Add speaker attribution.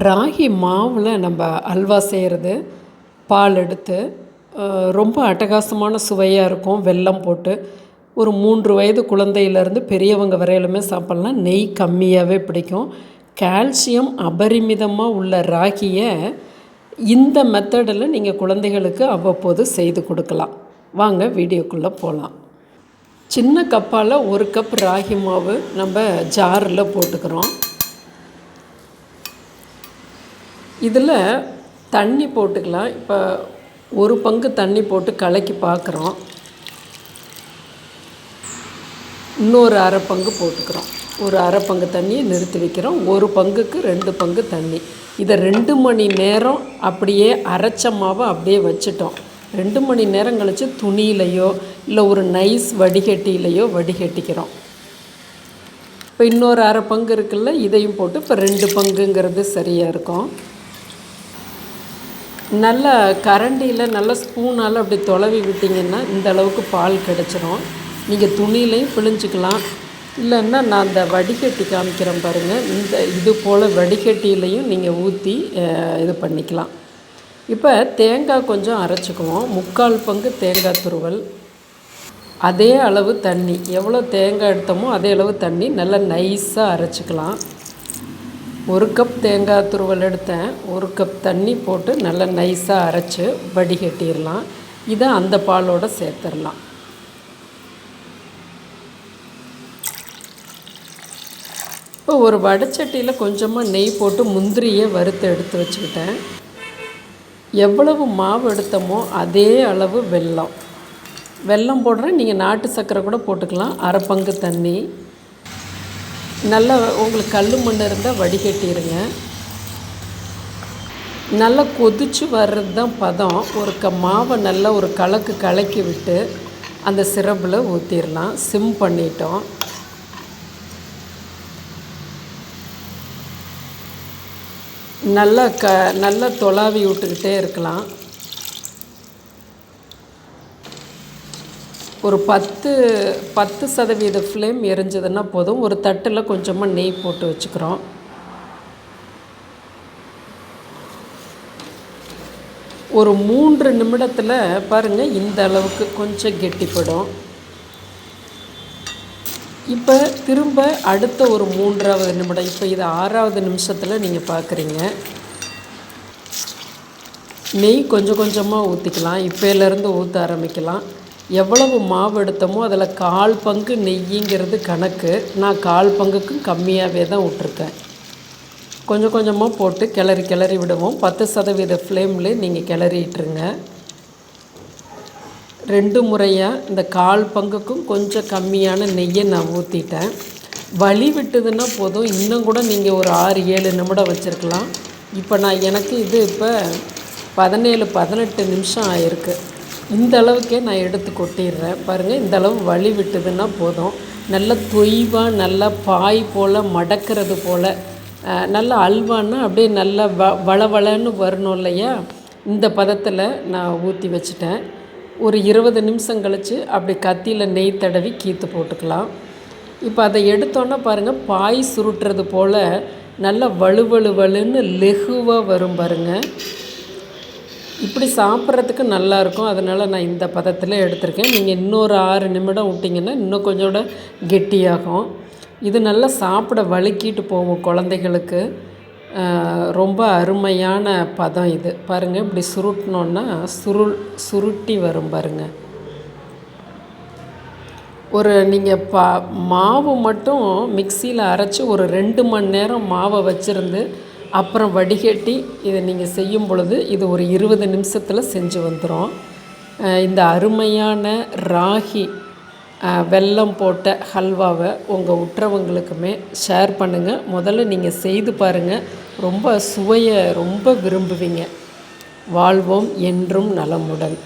Speaker 1: ராகி மாவில் நம்ம அல்வா செய்கிறது பால் எடுத்து ரொம்ப அட்டகாசமான சுவையாக இருக்கும். வெல்லம் போட்டு ஒரு மூன்று வயது குழந்தையிலேருந்து பெரியவங்க வரையிலுமே சாப்பிட்லாம் நெய் கம்மியாகவே பிடிக்கும். கால்சியம் அபரிமிதமாக உள்ள ராகியை இந்த மெத்தடில் நீங்கள் குழந்தைகளுக்கு அவ்வப்போது செய்து கொடுக்கலாம். வாங்க வீடியோக்குள்ளே போகலாம் சின்ன கப்பால் ஒரு கப் ராகி மாவு நம்ம ஜாரில் போட்டுக்கிறோம். இதில் தண்ணி போட்டுக்கலாம். இப்போ ஒரு பங்கு தண்ணி போட்டு கலக்கி பார்க்குறோம் இன்னொரு அரை பங்கு போட்டுக்கிறோம். ஒரு அரை பங்கு தண்ணியை நிறுத்தி வைக்கிறோம். ஒரு பங்குக்கு ரெண்டு பங்கு தண்ணி. இதை ரெண்டு மணி நேரம் அப்படியே அரைச்ச மாவை அப்படியே வச்சிட்டோம். ரெண்டு மணி நேரம் கழித்து துணியிலையோ இல்லை ஒரு நைஸ் வடிகட்டியிலையோ வடிகட்டிக்கிறோம். இப்போ இன்னொரு அரை பங்கு இருக்குல்ல இதையும் போட்டு இப்போ ரெண்டு பங்குங்கிறது சரியாக இருக்கும். நல்லா கரண்டியில் நல்ல ஸ்பூனால் அப்படி தொலைவி விட்டிங்கன்னா இந்த அளவுக்கு பால் கிடச்சிரும். நீங்கள் துணியிலையும் பிழிஞ்சிக்கலாம். இல்லைன்னா நான் அந்த வடிகட்டி காமிக்கிறேன் பாருங்கள் இந்த இது போல் வடிகட்டியிலையும் நீங்கள் ஊற்றி இது பண்ணிக்கலாம். இப்போ தேங்காய் கொஞ்சம் அரைச்சிக்குவோம். முக்கால் பங்கு தேங்காய் துருவல். அதே அளவு தண்ணி. எவ்வளோ தேங்காய் எடுத்தோமோ அதே அளவு தண்ணி. நல்லா நைஸாக அரைச்சிக்கலாம். ஒரு கப் தேங்காய் துருவல் எடுத்தேன். ஒரு கப் தண்ணி போட்டு நல்லா நைஸாக அரைச்சி வடிகட்டிடலாம் இதை அந்த பாலோடு சேர்த்துடலாம் இப்போ ஒரு வடைச்சட்டியில் கொஞ்சமாக நெய் போட்டு முந்திரியை வறுத்து எடுத்து வச்சுக்கிட்டேன். எவ்வளவு மாவு எடுத்தோமோ அதே அளவு வெல்லம். வெல்லம் போடுறேன். நீங்கள் நாட்டு சர்க்கரை கூட போட்டுக்கலாம். அரை பங்கு தண்ணி. நல்லா உங்களுக்கு கல் மண் இருந்தால் வடிகட்டிடுங்க நல்லா கொதித்து வர்றது தான் பதம். ஒரு க மாவை நல்லா ஒரு கலக்கு கலக்கி விட்டு அந்த சிரப்பில் ஊற்றிடலாம் சிம் பண்ணிட்டோம். நல்லா க நல்லா தொலாவி விட்டுக்கிட்டே இருக்கலாம். ஒரு பத்து பத்து சதவீத ஃப்ளேம் எரிஞ்சதுன்னா போதும். ஒரு தட்டில் கொஞ்சமாக நெய் போட்டு வச்சுக்கிறோம். ஒரு மூன்று நிமிடத்தில் பாருங்கள் இந்த அளவுக்கு கொஞ்சம் கெட்டிப்படும். இப்போ திரும்ப அடுத்த ஒரு மூன்றாவது நிமிடம் இப்போ இது ஆறாவது நிமிஷத்தில் நீங்கள் பார்க்குறீங்க நெய் கொஞ்சம் கொஞ்சமாக ஊற்றிக்கலாம் இப்போலேருந்து ஊற்ற ஆரம்பிக்கலாம். எவ்வளவு மாவு எடுத்தோமோ அதில் கால் பங்கு நெய்யிங்கிறது கணக்கு. நான் கால் பங்குக்கும் கம்மியாகவே தான் விட்ருக்கேன் கொஞ்சம் கொஞ்சமாக போட்டு கிளறி கிளறி விடுவோம். பத்து சதவீத ஃப்ளேமில் நீங்கள் கிளறிட்டுருங்க. ரெண்டு முறையாக இந்த கால் பங்குக்கும் கொஞ்சம் கம்மியான நெய்யை நான் ஊற்றிட்டேன் வலி விட்டுதுன்னா போதும். இன்னும் கூட நீங்கள் ஒரு ஆறு ஏழு நிமிடம் வச்சுருக்கலாம். இப்போ நான் எனக்கு இது இப்போ பதினேழு பதினெட்டு நிமிஷம் ஆயிருக்கு. இந்த அளவுக்கே நான் எடுத்து கொட்டிடுறேன். பாருங்கள் இந்த அளவு வழி விட்டுதுன்னா போதும். நல்ல தொய்வாக நல்லா பாய் போல் மடக்கிறது போல் நல்ல அல்வான்னா அப்படியே நல்லா வ வளவளன்னு வரணும் இல்லையா? இந்த பதத்தில் நான் ஊற்றி வச்சுட்டேன். ஒரு இருபது நிமிஷம் கழித்து அப்படி கத்தியில் நெய் தடவி கீத்து போட்டுக்கலாம். இப்போ அதை எடுத்தோன்னே பாருங்கள் பாய் சுருட்டுறது போல் நல்லா வலுவலு வலுன்னு லெகுவாக வரும் பாருங்கள் இப்படி சாப்பிட்றதுக்கு நல்லாயிருக்கும். அதனால் நான் இந்த பதத்தில் எடுத்திருக்கேன். நீங்கள் இன்னொரு ஆறு நிமிடம் விட்டிங்கன்னா இன்னும் கொஞ்சோட கெட்டியாகும். இது நல்லா சாப்பிட வலுக்கிட்டு போகும் குழந்தைகளுக்கு. ரொம்ப அருமையான பதம் இது. பாருங்கள் இப்படி சுருட்டினோன்னா சுருள் சுருட்டி வரும் பாருங்கள் ஒரு நீங்கள் பா மாவு மட்டும் மிக்சியில் அரைச்சி ஒரு ரெண்டு மணி நேரம் மாவை வச்சுருந்து அப்புறம் வடிகட்டி இதை நீங்கள் செய்யும் பொழுது இது ஒரு இருபது நிமிஷத்தில் செஞ்சு வந்துடும் இந்த அருமையான ராகி வெல்லம் போட்ட ஹல்வாவை உங்கள் உற்றவங்களுக்குமே ஷேர் பண்ணுங்கள் முதல்ல நீங்கள் செய்து பாருங்கள் ரொம்ப சுவையை ரொம்ப விரும்புவீங்க. வாழ்வோம் என்றும் நலமுடன்